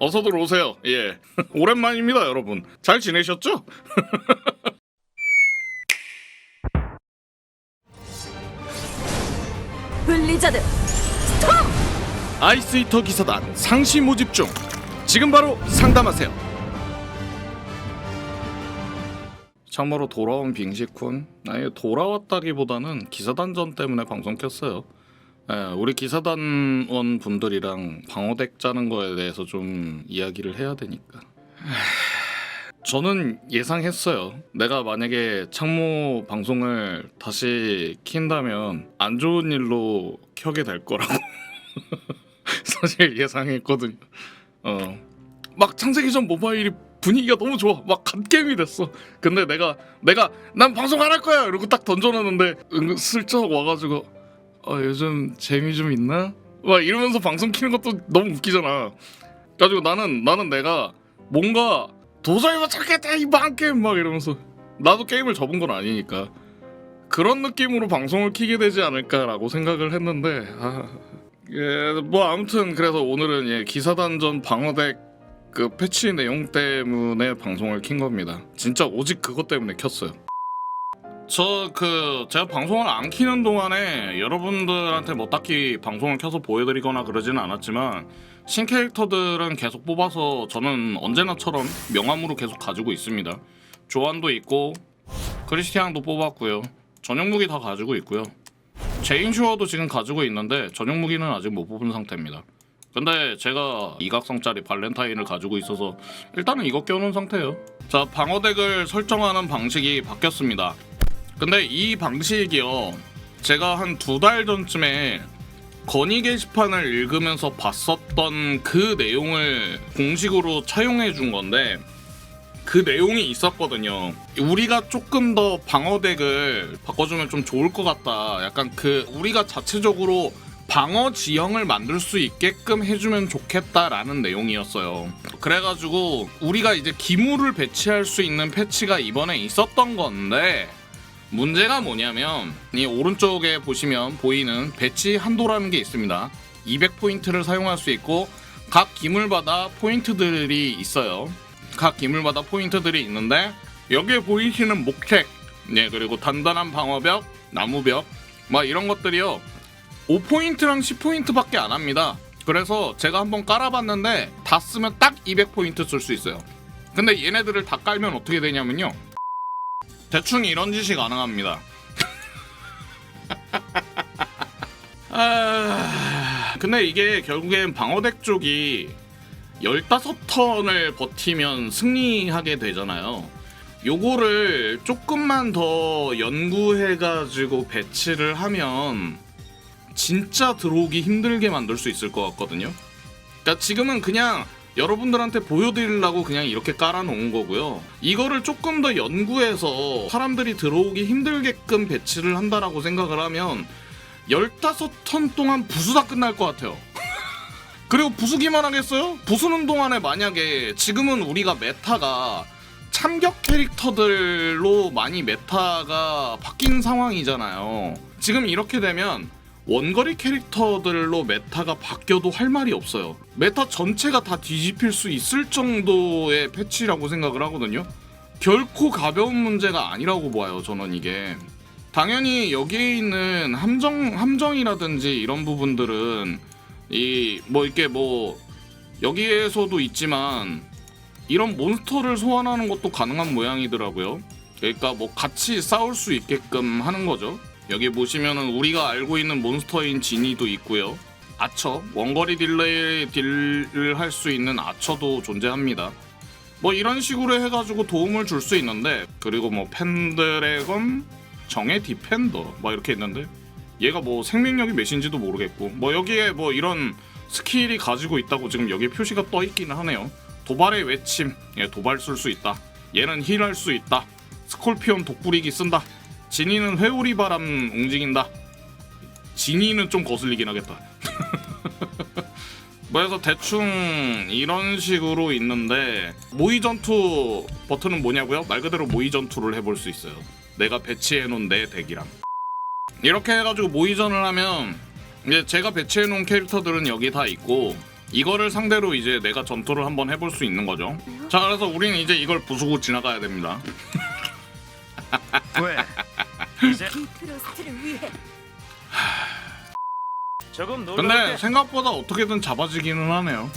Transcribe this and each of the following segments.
어서들 오세요. 예. 오랜만입니다, 여러분. 잘 지내셨죠? 블리자드 아이스 히터 기사단 상시 모집 중. 지금 바로 상담하세요. 참고로 돌아온 빙식군. 아예 돌아왔다기보다는 기사단전 때문에 방송 켰어요. 예, 우리 기사단원 분들이랑 방어덱 짜는 거에 대해서 좀 이야기를 해야 되니까. 저는 예상했어요. 내가 만약에 창모 방송을 다시 킨다면 안 좋은 일로 켜게 될 거라고 사실 예상했거든요. 어. 막 창세기전 모바일이 분위기가 너무 좋아. 막 갓게임이 됐어. 근데 내가 내가 난 방송 안 할 거야. 이러고 딱 던져놨는데 슬쩍 와가지고 어 요즘 재미 좀 있나? 막 이러면서 방송 키는 것도 너무 웃기잖아. 가지고 나는 나는 내가 뭔가 도저히 못 찾겠다 이방 게임 막 이러면서 나도 게임을 접은 건 아니니까 그런 느낌으로 방송을 키게 되지 않을까라고 생각을 했는데 아, 예, 뭐 아무튼 그래서 오늘은 예, 기사단전 방어덱 그 패치 내용 때문에 방송을 킨 겁니다. 진짜 오직 그것 때문에 켰어요. 저 그 제가 방송을 안 키는 동안에 여러분들한테 뭐 딱히 방송을 켜서 보여드리거나 그러지는 않았지만 신 캐릭터들은 계속 뽑아서 저는 언제나처럼 명함으로 계속 가지고 있습니다. 조안도 있고 크리스티앙도 뽑았고요. 전용 무기 다 가지고 있고요. 제인 슈어도 지금 가지고 있는데 전용 무기는 아직 못 뽑은 상태입니다. 근데 제가 이각성짜리 발렌타인을 가지고 있어서 일단은 이거 껴놓은 상태예요. 자 방어덱을 설정하는 방식이 바뀌었습니다. 근데 이 방식이요. 제가 한 두 달 전쯤에 건의 게시판을 읽으면서 봤었던 그 내용을 공식으로 차용해 준 건데 그 내용이 있었거든요. 우리가 조금 더 방어덱을 바꿔주면 좀 좋을 것 같다. 약간 그 우리가 자체적으로 방어 지형을 만들 수 있게끔 해주면 좋겠다라는 내용이었어요. 그래가지고 우리가 이제 기물을 배치할 수 있는 패치가 이번에 있었던 건데 문제가 뭐냐면 이 오른쪽에 보시면 보이는 배치 한도라는 게 있습니다. 200포인트를 사용할 수 있고 각 기물마다 포인트들이 있어요. 각 기물마다 포인트들이 있는데 여기에 보이시는 목책, 네 그리고 단단한 방어벽, 나무벽, 막 이런 것들이요 5포인트랑 10포인트밖에 안 합니다. 그래서 제가 한번 깔아봤는데 다 쓰면 딱 200포인트 쓸 수 있어요. 근데 얘네들을 다 깔면 어떻게 되냐면요. 대충 이런 짓이 가능합니다. 아... 근데 이게 결국엔 방어덱 쪽이 15턴을 버티면 승리하게 되잖아요. 요거를 조금만 더 연구해가지고 배치를 하면 진짜 들어오기 힘들게 만들 수 있을 것 같거든요. 그러니까 지금은 그냥 여러분들한테 보여드리려고 그냥 이렇게 깔아놓은 거고요. 이거를 조금 더 연구해서 사람들이 들어오기 힘들게끔 배치를 한다라고 생각을 하면 15턴 동안 부수 다 끝날 것 같아요. 그리고 부수기만 하겠어요? 부수는 동안에 만약에 지금은 우리가 메타가 참격 캐릭터들로 많이 메타가 바뀐 상황이잖아요. 지금 이렇게 되면 원거리 캐릭터들로 메타가 바뀌어도 할 말이 없어요. 메타 전체가 다 뒤집힐 수 있을 정도의 패치라고 생각을 하거든요. 결코 가벼운 문제가 아니라고 봐요, 저는 이게. 당연히 여기에 있는 함정 함정이라든지 이런 부분들은 이 뭐 이렇게 뭐 여기에서도 있지만 이런 몬스터를 소환하는 것도 가능한 모양이더라고요. 그러니까 뭐 같이 싸울 수 있게끔 하는 거죠. 여기 보시면은 우리가 알고 있는 몬스터인 지니도 있고요. 아처 원거리 딜레이 딜을 할 수 있는 아처도 존재합니다. 뭐 이런 식으로 해가지고 도움을 줄 수 있는데 그리고 뭐 펜드래건 정의 디펜더 막 이렇게 있는데 얘가 뭐 생명력이 몇인지도 모르겠고 뭐 여기에 뭐 이런 스킬이 가지고 있다고 지금 여기 표시가 떠 있기는 하네요. 도발의 외침, 예, 도발 쓸 수 있다. 얘는 힐할 수 있다. 스콜피온 독부리기 쓴다. 진이는 회오리 바람 움직인다. 진이는 좀 거슬리긴 하겠다. 뭐 해서 대충 이런 식으로 있는데 모의 전투 버튼은 뭐냐고요? 말 그대로 모의 전투를 해볼 수 있어요. 내가 배치해놓은 내 덱이랑 이렇게 해가지고 모의전을 하면 이제 제가 배치해놓은 캐릭터들은 여기 다 있고 이거를 상대로 이제 내가 전투를 한번 해볼 수 있는 거죠. 자, 그래서 우리는 이제 이걸 부수고 지나가야 됩니다. 왜? 이제 비프로스트를 위해 조금 근데. 생각보다 어떻게든 잡아지기는 하네요.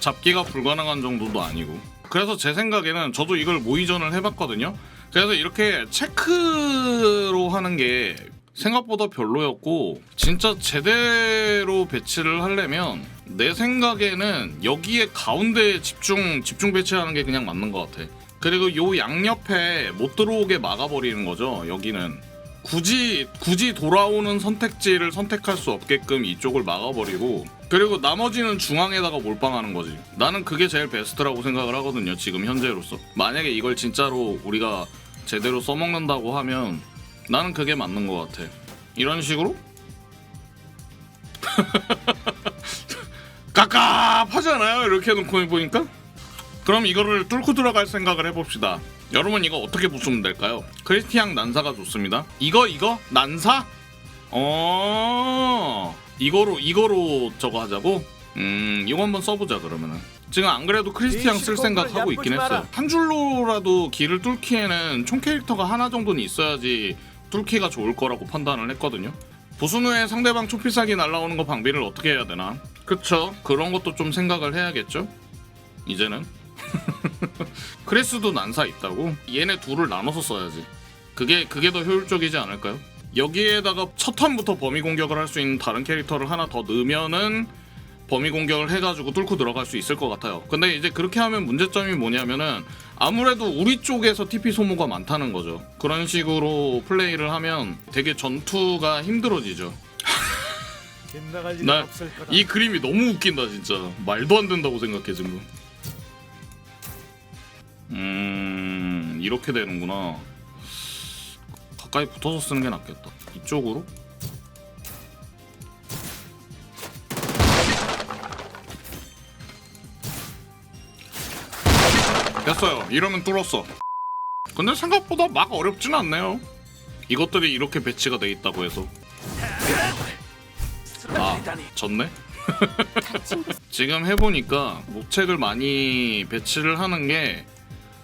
잡기가 불가능한 정도도 아니고. 그래서 제 생각에는 저도 이걸 모의전을 해봤거든요. 그래서 이렇게 체크로 하는 게 생각보다 별로였고 진짜 제대로 배치를 하려면 내 생각에는 여기에 가운데 집중 집중 배치하는 게 그냥 맞는 것 같아. 그리고 요 양옆에 못 들어오게 막아버리는 거죠. 여기는 굳이 굳이 돌아오는 선택지를 선택할 수 없게끔 이쪽을 막아버리고 그리고 나머지는 중앙에다가 몰빵하는 거지. 나는 그게 제일 베스트라고 생각을 하거든요. 지금 현재로서 만약에 이걸 진짜로 우리가 제대로 써먹는다고 하면 나는 그게 맞는 것 같아. 이런 식으로 깝깝하지 않아요? 이렇게 놓고 보니까 그럼 이거를 뚫고 들어갈 생각을 해봅시다. 여러분 이거 어떻게 부수면 될까요? 크리스티앙 난사가 좋습니다. 이거 이거 난사? 어 이거로 이거로 저거 하자고? 음 이거 한번 써보자 그러면은 지금 안 그래도 크리스티앙 쓸 생각 하고 있긴 했어요. 한 줄로라도 길을 뚫기에는 총 캐릭터가 하나 정도는 있어야지 뚫기가 좋을 거라고 판단을 했거든요. 부순 후에 상대방 초피싸기 날라오는 거 방비를 어떻게 해야 되나? 그쵸 그런 것도 좀 생각을 해야겠죠. 이제는 크레스도 난사 있다고? 얘네 둘을 나눠서 써야지. 그게 그게 더 효율적이지 않을까요? 여기에다가 첫 턴부터 범위 공격을 할 수 있는 다른 캐릭터를 하나 더 넣으면은 범위 공격을 해가지고 뚫고 들어갈 수 있을 것 같아요. 근데 이제 그렇게 하면 문제점이 뭐냐면은 아무래도 우리 쪽에서 TP 소모가 많다는 거죠. 그런 식으로 플레이를 하면 되게 전투가 힘들어지죠. 나. 이 그림이 너무 웃긴다 진짜 말도 안 된다고 생각해 지금 음 이렇게 되는구나. 가까이 붙어서 쓰는 게 낫겠다. 이쪽으로? 됐어요. 이러면 뚫었어. 근데 생각보다 막 어렵진 않네요. 이것들이 이렇게 배치가 돼 있다고 해서. 아. 졌네? 지금 해보니까 목책을 많이 배치를 하는 게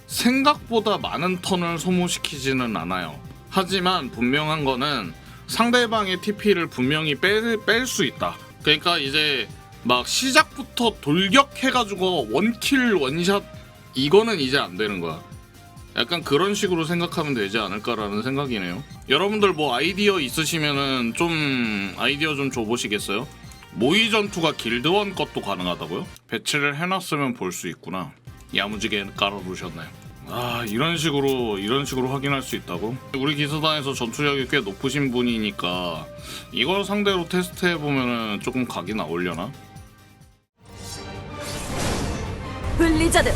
생각보다 많은 턴을 소모시키지는 않아요. 하지만 분명한 거는 상대방의 TP를 분명히 뺄 수 있다. 그러니까 이제 막 시작부터 돌격해가지고 원킬 원샷 이거는 이제 안 되는 거야. 약간 그런 식으로 생각하면 되지 않을까라는 생각이네요. 여러분들 뭐 아이디어 있으시면은 좀 아이디어 좀 줘보시겠어요? 모의 전투가 길드원 것도 가능하다고요? 배치를 해놨으면 볼 수 있구나. 야무지게 깔아놓으셨나요? 아 이런 식으로 이런 식으로 확인할 수 있다고? 우리 기사단에서 전투력이 꽤 높으신 분이니까 이걸 상대로 테스트해 보면은 조금 각이 나오려나? 블리자드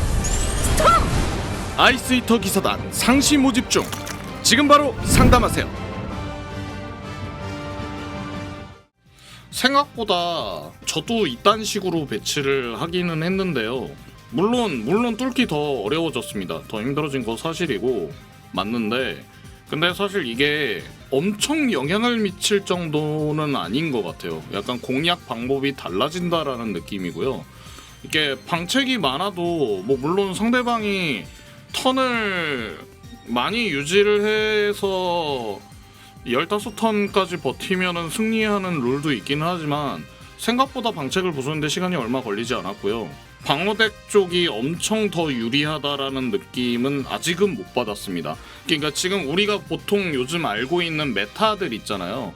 아이스 히터 기사단 상시 모집 중. 지금 바로 상담하세요. 생각보다 저도 이딴 식으로 배치를 하기는 했는데요. 물론 물론 뚫기 더 어려워졌습니다. 더 힘들어진 거 사실이고 맞는데 근데 사실 이게 엄청 영향을 미칠 정도는 아닌 것 같아요. 약간 공략 방법이 달라진다라는 느낌이고요. 이게 방책이 많아도 뭐 물론 상대방이 턴을 많이 유지를 해서 15턴까지 버티면은 승리하는 룰도 있긴 하지만 생각보다 방책을 부수는데 시간이 얼마 걸리지 않았고요. 방어덱 쪽이 엄청 더 유리하다라는 느낌은 아직은 못 받았습니다. 그러니까 지금 우리가 보통 요즘 알고 있는 메타들 있잖아요.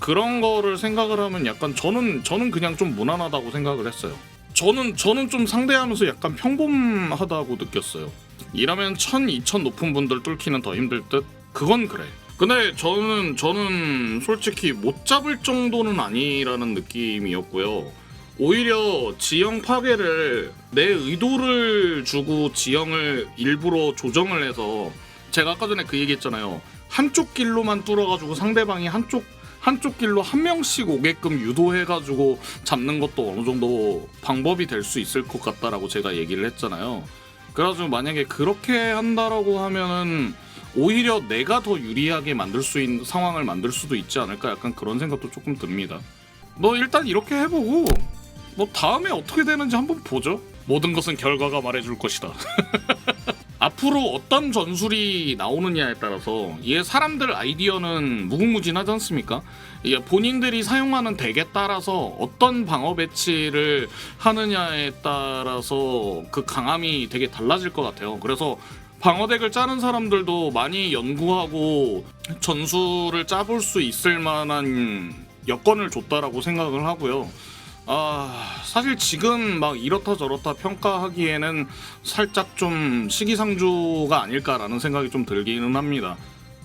그런 거를 생각을 하면 약간 저는 저는 그냥 좀 무난하다고 생각을 했어요. 저는 저는 좀 상대하면서 약간 평범하다고 느꼈어요. 이러면 1000, 2000 높은 분들 뚫기는 더 힘들 듯? 그건 그래. 근데 저는 저는 솔직히 못 잡을 정도는 아니라는 느낌이었고요. 오히려 지형 파괴를 내 의도를 주고 지형을 일부러 조정을 해서 제가 아까 전에 그 얘기했잖아요. 한쪽 길로만 뚫어가지고 상대방이 한쪽 한쪽 길로 한 명씩 오게끔 유도해가지고 잡는 것도 어느 정도 방법이 될 수 있을 것 같다라고 제가 얘기를 했잖아요. 그래가지고 만약에 그렇게 한다라고 하면은 오히려 내가 더 유리하게 만들 수 있는 상황을 만들 수도 있지 않을까 약간 그런 생각도 조금 듭니다. 너 일단 이렇게 해보고 뭐 다음에 어떻게 되는지 한번 보죠. 모든 것은 결과가 말해줄 것이다. 앞으로 어떤 전술이 나오느냐에 따라서 이게 사람들 아이디어는 무궁무진하지 않습니까? 본인들이 사용하는 덱에 따라서 어떤 방어 배치를 하느냐에 따라서 그 강함이 되게 달라질 것 같아요. 그래서 방어덱을 짜는 사람들도 많이 연구하고 전술을 짜볼 수 있을 만한 여건을 줬다라고 생각을 하고요. 아 사실 지금 막 이렇다 저렇다 평가하기에는 살짝 좀 시기상조가 아닐까라는 생각이 좀 들기는 합니다.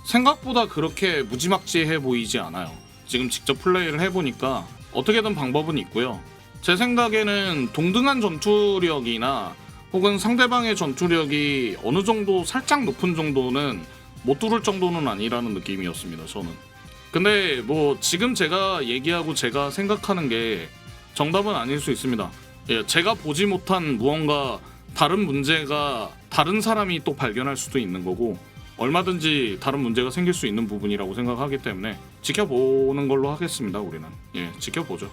생각보다 그렇게 무지막지해 보이지 않아요. 지금 직접 플레이를 해보니까 어떻게든 방법은 있고요. 제 생각에는 동등한 전투력이나 혹은 상대방의 전투력이 어느 정도 살짝 높은 정도는 못 뚫을 정도는 아니라는 느낌이었습니다. 저는. 근데 뭐 지금 제가 얘기하고 제가 생각하는 게 정답은 아닐 수 있습니다. 예, 제가 보지 못한 무언가 다른 문제가 다른 사람이 또 발견할 수도 있는 거고 얼마든지 다른 문제가 생길 수 있는 부분이라고 생각하기 때문에 지켜보는 걸로 하겠습니다. 우리는 예, 지켜보죠.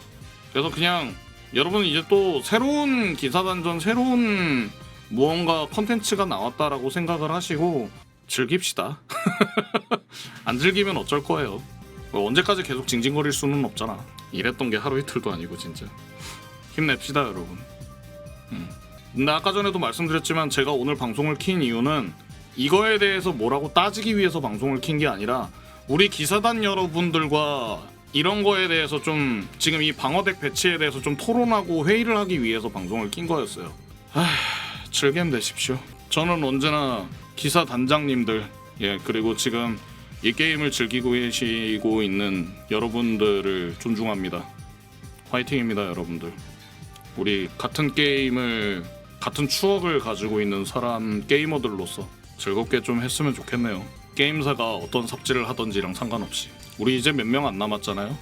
그래서 그냥 여러분 이제 또 새로운 기사단전 새로운 무언가 컨텐츠가 나왔다라고 생각을 하시고 즐깁시다. 안 즐기면 어쩔 거예요. 뭐 언제까지 계속 징징거릴 수는 없잖아. 이랬던 게 하루 이틀도 아니고 진짜 힘냅시다 여러분. 음. 근데 아까 전에도 말씀드렸지만 제가 오늘 방송을 킨 이유는 이거에 대해서 뭐라고 따지기 위해서 방송을 킨 게 아니라 우리 기사단 여러분들과 이런 거에 대해서 좀 지금 이 방어덱 배치에 대해서 좀 토론하고 회의를 하기 위해서 방송을 킨 거였어요. 아, 즐겜 되십시오. 저는 언제나 기사 단장님들 예 그리고 지금 이 게임을 즐기고 계시고 있는 여러분들을 존중합니다. 화이팅입니다, 여러분들. 우리 같은 게임을 같은 추억을 가지고 있는 사람 게이머들로서 즐겁게 좀 했으면 좋겠네요. 게임사가 어떤 삽질을 하던지랑 상관없이. 우리 이제 몇 명 안 남았잖아요.